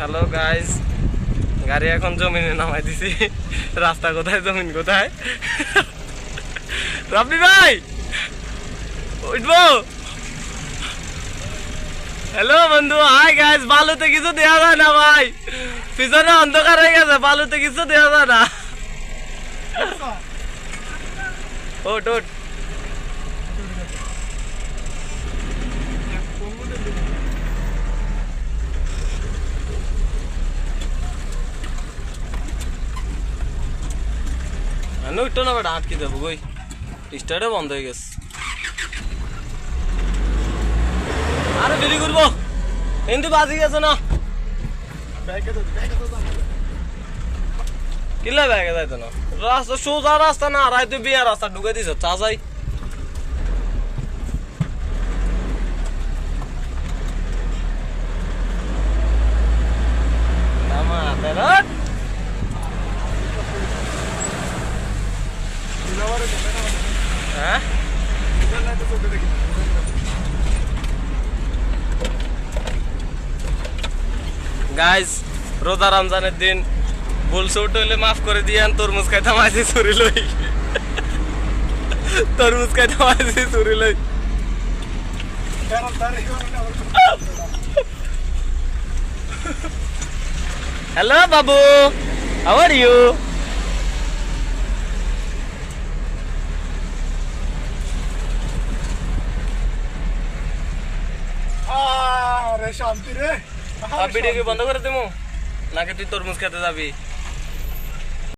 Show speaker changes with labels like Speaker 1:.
Speaker 1: Hello guys গাড়ি এখন জমিনে নামাই দিছি। রাস্তা কোথায় জমিন কোথায়? রাবনি ভাই! উঠবো? হ্যালো বন্ধু হাই গাইজ বালুতে কিছু দেওয়া যায় না ভাই। পিছনে অন্ধকার হয়ে গেছে বালুতে কিছু দেওয়া যায় না। ওট ওট আমি উঠতো না বেটা, আটকে দেবো গই স্টার্টে বন্ধ হয়ে গেছে। আরে দেরি করব। কিন্তু বাজি গেছে না। কিলা ব্যাগে যাইতো না। রাস্তা, সোজা রাস্তা না, রাইতে তুই বিয়া রাস্তা ঢুকে দিছ, চা যাই। হ্যাঁ গাইজ রোজা রমজানের দিন ভুল সুট হইলে মাফ করে দিয়ান, তরমুজ খাইতে মাঝে চুরি লই। তরমুজ খাইতে মাঝে চুরি লই। Hello Babu. How are you
Speaker 2: আরে শান্তি রে।
Speaker 1: ভিডিও কি বন্ধ করে দেবো নাকি তুই তরমুজ খেতে যাবি?